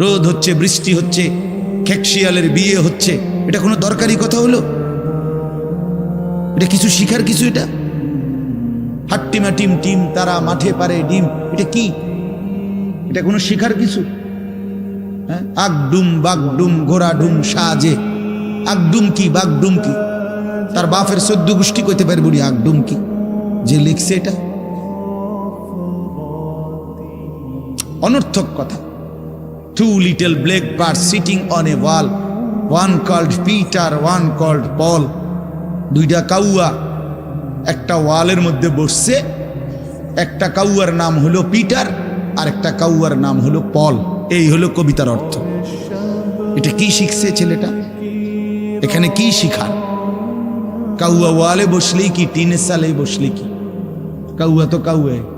রোদ হচ্ছে, বৃষ্টি হচ্ছে, খেকশিয়ালের বিয়ে হচ্ছে। এটা কোনো দরকারি কথা হলো? এটা কিছু শিখার কিছু এটা? হাট্টিমা টিম টিম, তারা মাঠে পারে ডিম, এটা কি? এটা কোনো শিখার কিছু? হ্যাঁ? আগডুম, বাগডুম ঘোড়া ডুম সাজে। আগডুম কি, বাগডুম কি? তার বাপের সদ্য গোষ্ঠী কইতে পারে বুড়ি আগডুম কি? যে লিখছে এটা? অনর্থক কথা। Two little black bird sitting on a wall one called Peter one called Paul দুইটা কাউয়া। একটা ওয়ালের মধ্যে বসছে। একটা কাউয়ার নাম হলো পিটার আর একটা কাউয়ার নাম হলো পল এই হলো কবিতার অর্থ। এটা কি শিখছে ছেলেটা? এখানে কি শিখার? কাউয়া ওয়ালে বসলেই কি, টিনের সালে বসলে কি? কাউয়া তো কাউয়া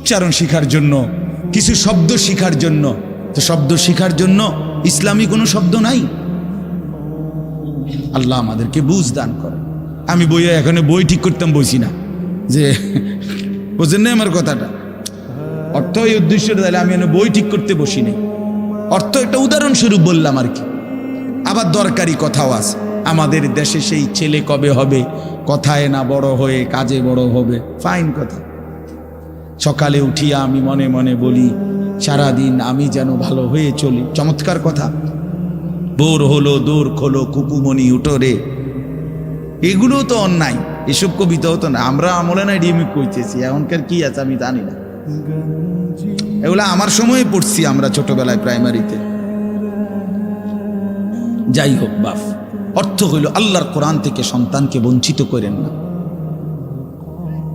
উচ্চারণ শিখার জন্য, কিছু শব্দ শিখার জন্য। তো শব্দ শিখার জন্য ইসলামী কোনো শব্দ নাই? আল্লাহ আমাদেরকে বুঝ দান করে। আমি বই এখানে বই ঠিক করতাম বসি না। যে, বোঝেন না আমার কথাটা? অর্থ এই উদ্দেশ্যটা, তাহলে আমি বই ঠিক করতে বসি নাই। অর্থ একটা উদাহরণস্বরূপ বললাম আর কি। আবার দরকারি কথাও আছে। আমাদের দেশে সেই ছেলে কবে হবে? কথায় না বড় হয়ে কাজে বড় হবে? ফাইন কথা। সকালে উঠিয়া আমি মনে মনে বলি, সারাদিন আমি যেন ভালো হয়ে চলি। চমৎকার কথা। বোর হলো দৌড় খোলো কুকুমনি উঠোরে এগুলো তো অন্যায়, এসব কবিতাও তো না। আমরা আমলে না ডিএমি কইতেছি, এখনকার কি আছে আমি জানি না। এগুলো আমার সময়ে পড়ছি আমরা ছোটবেলায় প্রাইমারিতে। যাই হোক, বাফ। অর্থ হইল, আল্লাহর কোরআন থেকে সন্তানকে বঞ্চিত করেন না।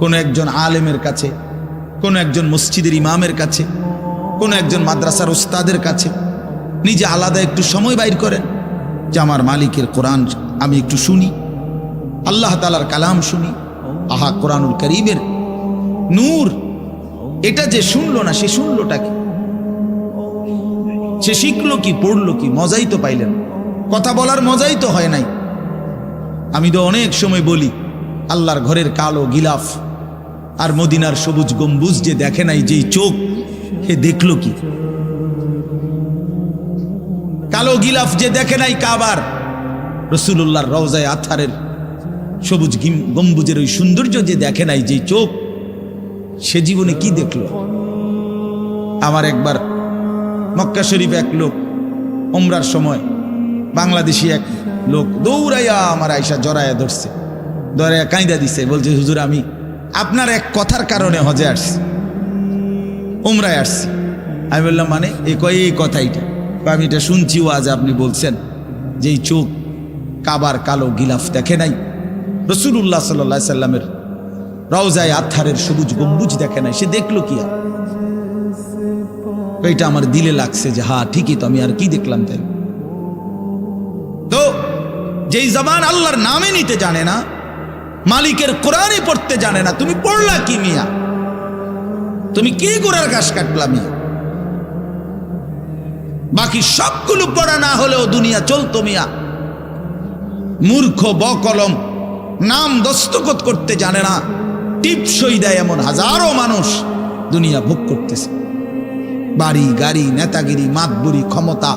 কোনো একজন আলেমের কাছে, কোনো একজন মসজিদের ইমামের কাছে, কোনো একজন মাদ্রাসার ওস্তাদের কাছে নিজে আলাদা একটু সময় বাইর করেন যে আমার মালিকের কোরআন আমি একটু শুনি, আল্লাহ তালার কালাম শুনি। আহা, কোরআনুল করিমের নূর, এটা যে শুনলো না, সে শুনলোটা কি? সে শিখলো কি, পড়ল কি, মজাই তো পাইলেন কথা বলার মজাই তো হয় নাই। আমি তো অনেক সময় বলি, আল্লাহর ঘরের কালো গিলাফ আর মদিনার সবুজ গম্বুজ যে দেখে নাই, যেই চোখ, সে দেখল কি? কালো গিলাফ যে দেখে নাই কাবার রসুল্লাহর রওজায় আথারের সবুজ গিম- গম্বুজের ওই সৌন্দর্য যে দেখে নাই, যেই চোখ, সে জীবনে কি দেখল? আমার একবার মক্কা শরীফ এক লোক ওমরার সময় বাংলাদেশি এক লোক দৌড়াইয়া আমার আইসা জড়াইয়া ধরছে, ধরাইয়া কাঁদা দিছে, বলছে, হুজুর, আমি আপনার এক কথার কারণে হজে আসছি। উমরায় আসছি। আমি বললাম মানে? এ কয়, এই কথাইটা আমি এটা শুনছি ও আজ আপনি বলছেন। যে এই চোখ কাবার কালো গিলাফ দেখে নাই। রসুল্লাহ সাল্লা সাল্লামের রওজায় আথারের সবুজ গম্বুজ দেখে নাই। সে দেখল কি আর? আমার দিলে লাগছে যে হা ঠিকই তো, আমি আর কি দেখলাম তাই? তো, যেই জবান আল্লাহর নামে নিতে জানে না মালিকের কোরআনে পড়তে জানে না। তুমি পড়লা কি মিয়া? তুমি কি গোড়ার ঘাস কাটলা মিয়া? বাকি সবগুলো পড়া না হলেও দুনিয়া চলতো মিয়া। মূর্খ, বকলম, নাম দস্তখত করতে জানে না। টিপসই দেয় এমন হাজারো মানুষ দুনিয়া ভোগ করতেছে। বাড়ি, গাড়ি, নেতাগিরি, মাতবুরি, ক্ষমতা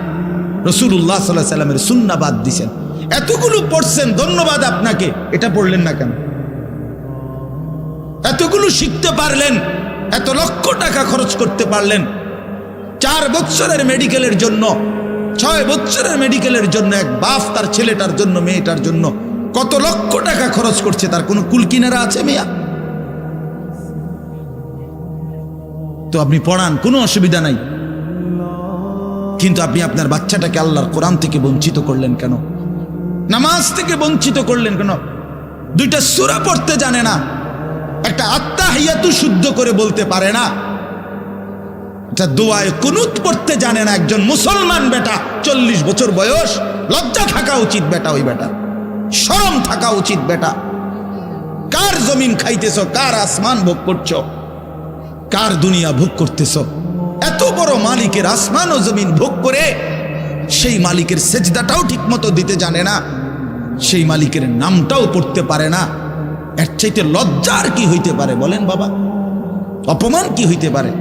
রসুল্লাহ সাল্লাহ সাল্লামের সুন্না বাদ দিছেন। এতগুলো পড়ছেন, ধন্যবাদ আপনাকে। এটা পড়লেন না কেন? এতগুলো শিখতে পারলেন, এত লক্ষ টাকা খরচ করতে পারলেন। চার বৎসরের মেডিকেলের জন্য, ছয় বৎসরের মেডিকেলের জন্য, এক বাপ তার ছেলেটার জন্য, মেয়েটার জন্য কত লক্ষ টাকা খরচ করছে, তার কোনো কুল কিনারা আছে মিয়া? তো আপনি পড়ান, কোনো অসুবিধা নাই। কিন্তু আপনি আপনার বাচ্চাটাকে আল্লাহর কোরআন থেকে বঞ্চিত করলেন কেন? নামাজ থেকে বঞ্চিত করলেন কেন? দুইটা সুরা পড়তে জানে না। একটা আত্মা হিয়াতু শুদ্ধ করে বলতে পারে না। এটা দোয়ায় কুনুত পড়তে জানে না একজন মুসলমান বেটা, চল্লিশ বছর বয়স। লজ্জা থাকা উচিত বেটা ওই বেটা। শরম থাকা উচিত বেটা। কার জমিন খাইতেছ? কার আসমান ভোগ করছ? কার দুনিয়া ভোগ করতেছ? এত বড় মালিকের আসমান ও জমিন ভোগ করে সেই মালিকের সেজদাটাও ঠিকমতো দিতে জানে না, সেই মালিকের নামটাও পড়তে পারে না। এর চাইতে লজ্জার কি হইতে পারে বলেন বাবা? অপমান কি হইতে পারে?